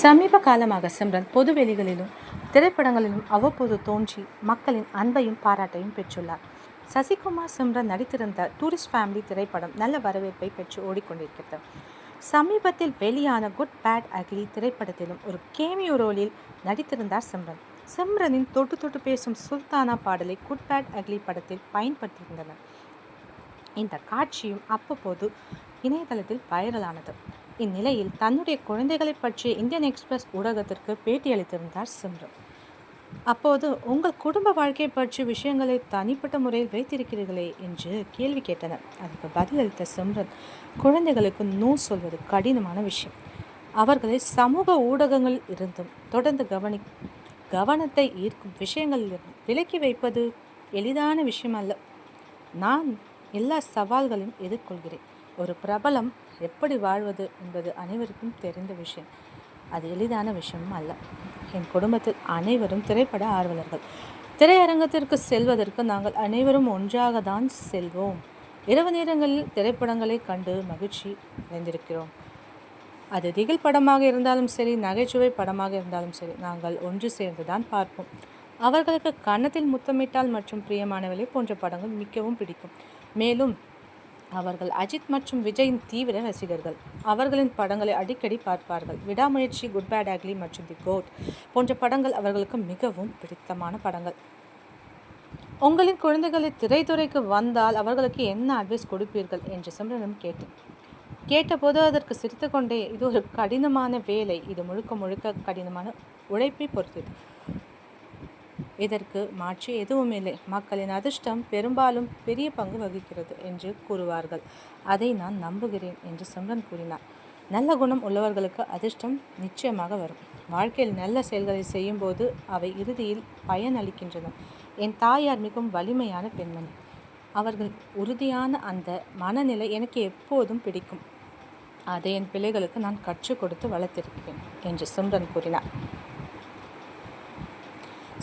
சமீப காலமாக சிம்ரன் பொதுவெளிகளிலும் திரைப்படங்களிலும் அவ்வப்போது தோன்றி மக்களின் அன்பையும் பாராட்டையும் பெற்றுள்ளார். சசிகுமார் சிம்ரன் நடித்திருந்த டூரிஸ்ட் ஃபேமிலி திரைப்படம் நல்ல வரவேற்பை பெற்று ஓடிக்கொண்டிருக்கிறது. சமீபத்தில் வெளியான குட் பேட் அக்லி திரைப்படத்திலும் ஒரு கேமியோ ரோலில் நடித்திருந்தார் சிம்ரன். சிம்ரனின் தொட்டு தொட்டு பேசும் சுல்தானா பாடலை குட் பேட் அக்லி படத்தில் பயன்படுத்தியிருந்தனர். இந்த காட்சியும் அப்பப்போது இணையதளத்தில் வைரலானது. இந்நிலையில் தன்னுடைய குழந்தைகளை பற்றி இந்தியன் எக்ஸ்பிரஸ் ஊடகத்திற்கு பேட்டியளித்திருந்தார் சிம்ரன் அப்போது உங்கள் குடும்ப வாழ்க்கை பற்றி விஷயங்களை தனிப்பட்ட முறையில் வைத்திருக்கிறீர்களே என்று கேள்வி கேட்டனர். அதற்கு பதிலளித்த சிம்ரன் குழந்தைகளுக்கு நோ சொல்வது கடினமான விஷயம். அவர்களை சமூக ஊடகங்களில் இருந்தும் தொடர்ந்து கவனி கவனத்தை ஈர்க்கும் விஷயங்களிலிருந்து விலக்கி வைப்பது எளிதான விஷயம் அல்ல நான் எல்லா சவால்களையும் எதிர்கொள்கிறேன். ஒரு பிரபலம் எப்படி வாழ்வது என்பது அனைவருக்கும் தெரிந்த விஷயம். அது எளிதான விஷயமும் அல்ல. என் குடும்பத்தில் அனைவரும் திரைப்பட ஆர்வலர்கள். திரையரங்கத்திற்கு செல்வதற்கு நாங்கள் அனைவரும் ஒன்றாக தான் செல்வோம். இரவு நேரங்களில் திரைப்படங்களை கண்டு மகிழ்ச்சி அடைந்திருக்கிறோம். அது திகில் படமாக இருந்தாலும் சரி நகைச்சுவை படமாக இருந்தாலும் சரி நாங்கள் ஒன்று சேர்ந்து தான் பார்ப்போம். அவர்களுக்கு கன்னத்தில் முத்தமிட்டால் மற்றும் பிரியமானவளை போன்ற படங்கள் மிகவும் பிடிக்கும். மேலும் அவர்கள் அஜித் மற்றும் விஜயின் தீவிர ரசிகர்கள். அவர்களின் படங்களை அடிக்கடி பார்ப்பார்கள். விடாமுயற்சி குட் பேட் அக்லி மற்றும் தி கோட் போன்ற படங்கள் அவர்களுக்கு மிகவும் பிடித்தமான படங்கள். உங்களின் குழந்தைகளை திரைத்துறைக்கு வந்தால் அவர்களுக்கு என்ன அட்வைஸ் கொடுப்பீர்கள் என்று சிம்ரனும் கேட்டேன். கேட்டபோது அதற்கு சிரித்துக்கொண்டே இது ஒரு கடினமான வேலை. இது முழுக்க முழுக்க கடினமான உழைப்பை பொறுத்தது. இதற்கு மாற்று எதுவும் இல்லை. மக்களின் அதிர்ஷ்டம் பெரும்பாலும் பெரிய பங்கு வகிக்கிறது என்று கூறுவார்கள். அதை நான் நம்புகிறேன் என்று சிம்ரன் கூறினார். நல்ல குணம் உள்ளவர்களுக்கு அதிர்ஷ்டம் நிச்சயமாக வரும். வாழ்க்கையில் நல்ல செயல்களை செய்யும்போது அவை இறுதியில் பயன் அளிக்கின்றன. என் தாயார் மிகவும் வலிமையான பெண்மணி. அவர்கள் உறுதியான அந்த மனநிலை எனக்கு எப்போதும் பிடிக்கும். அதை என் பிள்ளைகளுக்கு நான் கற்றுக் கொடுத்து வளர்த்திருக்கிறேன் என்று சிம்ரன் கூறினார்.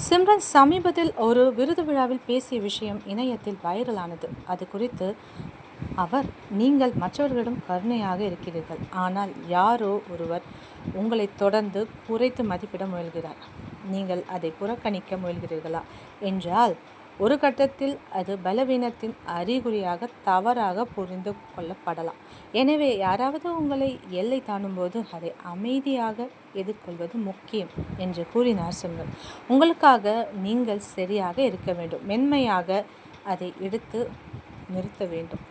சிம்ரன் சமீபத்தில் ஒரு விருது விழாவில் பேசிய விஷயம் இணையத்தில் வைரலானது. அது குறித்து அவர் நீங்கள் மற்றவர்களிடம் கருணையாக இருக்கிறீர்கள். ஆனால் யாரோ ஒருவர் உங்களை தொடர்ந்து குறைத்து மதிப்பிட முயல்கிறார். நீங்கள் அதை புறக்கணிக்க முயல்கிறீர்களா? என்றால் ஒரு கட்டத்தில் அது பலவீனத்தின் அறிகுறியாக தவறாக புரிந்து கொள்ளப்படலாம். எனவே யாராவது உங்களை எல்லை தாண்டும்போது அதை அமைதியாக எதிர்கொள்வது முக்கியம் என்று கூறினார் சிம்ரன் உங்களுக்காக நீங்கள் சரியாக இருக்க வேண்டும். மென்மையாக அதை எடுத்து நிறுத்த வேண்டும்.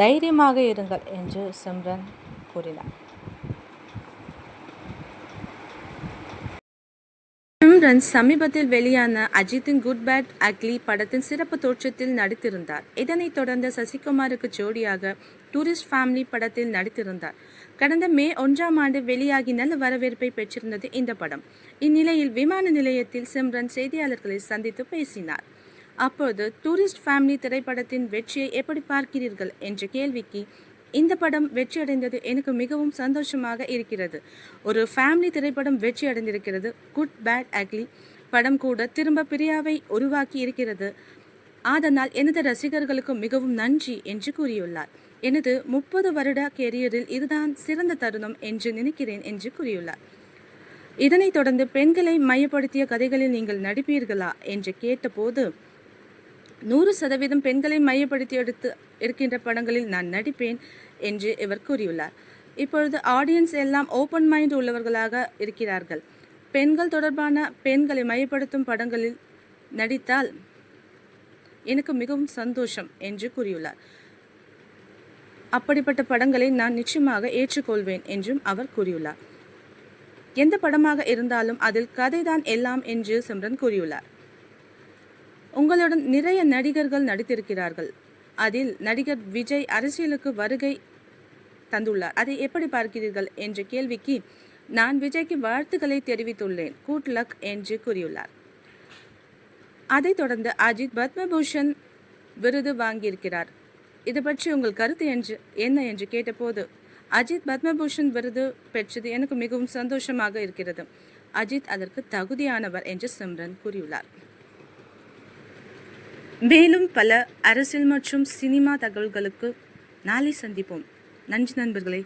தைரியமாக இருங்கள் என்று சிம்ரன் கூறினார். சிம்ரன் சமீபத்தில் வெளியான அஜித்தின் குட் பேட் அக்லி படத்தின் சிறப்பு தோற்றத்தில் நடித்திருந்தார். இதனைத் தொடர்ந்து சசிகுமாருக்கு ஜோடியாக டூரிஸ்ட் ஃபேமிலி படத்தில் நடித்திருந்தார். கடந்த மே ஒன்றாம் ஆண்டு வெளியாகி நல்ல வரவேற்பை பெற்றிருந்தது இந்த படம். இந்நிலையில் விமான நிலையத்தில் சிம்ரன் செய்தியாளர்களை சந்தித்து பேசினார். அப்போது டூரிஸ்ட் ஃபேமிலி திரைப்படத்தின் வெற்றியை எப்படி பார்க்கிறீர்கள் என்ற கேள்விக்கு இந்த படம் வெற்றியடைந்தது எனக்கு மிகவும் சந்தோஷமாக இருக்கிறது. ஒரு ஃபேமிலி திரைப்படம் வெற்றி அடைந்திருக்கிறது. குட் பேட் அக்லி படம் கூட திரும்ப பிரியாவை உருவாக்கி இருக்கிறது. அதனால் எனது ரசிகர்களுக்கு மிகவும் நன்றி என்று கூறியுள்ளார். எனது முப்பது வருட கெரியரில் இதுதான் சிறந்த தருணம் என்று நினைக்கிறேன் என்று கூறியுள்ளார். இதனைத் தொடர்ந்து பெண்களை மையப்படுத்திய கதைகளில் நீங்கள் நடிப்பீர்களா? என்று கேட்டபோது நூறு சதவீதம் பெண்களை மையப்படுத்தி எடுத்து எடுக்கின்ற படங்களில் நான் நடிப்பேன் என்று இவர் கூறியுள்ளார். இப்பொழுது ஆடியன்ஸ் எல்லாம் ஓப்பன் மைண்ட் உள்ளவர்களாக இருக்கிறார்கள். பெண்கள் தொடர்பான பெண்களை மையப்படுத்தும் படங்களில் நடித்தால் எனக்கு மிகவும் சந்தோஷம் என்று கூறியுள்ளார். அப்படிப்பட்ட படங்களை நான் நிச்சயமாக ஏற்றுக்கொள்வேன் என்றும் அவர் கூறியுள்ளார். எந்த படமாக இருந்தாலும் அதில் கதைதான் எல்லாம் என்று சிம்ரன் கூறியுள்ளார். உங்களுடன் நிறைய நடிகர்கள் நடித்திருக்கிறார்கள். அதில் நடிகர் விஜய் அரசியலுக்கு வருகை தந்துள்ளார். அதை எப்படி பார்க்கிறீர்கள் என்ற கேள்விக்கு நான் விஜய்க்கு வாழ்த்துக்களை தெரிவித்துள்ளேன். கூட் லக் என்று கூறியுள்ளார். அதைத் தொடர்ந்து அஜித் பத்மபூஷன் விருது வாங்கியிருக்கிறார். இது பற்றி உங்கள் கருத்து என்று என்ன என்று கேட்டபோது அஜித் பத்மபூஷன் விருது பெற்றது எனக்கு மிகவும் சந்தோஷமாக இருக்கிறது. அஜித் அதற்கு தகுதியானவர் என்று சிம்ரன் கூறியுள்ளார். மேலும் பல அரசியல் மற்றும் சினிமா தகவல்களுக்கு நாளை சந்திப்போம். நன்றி நண்பர்களே.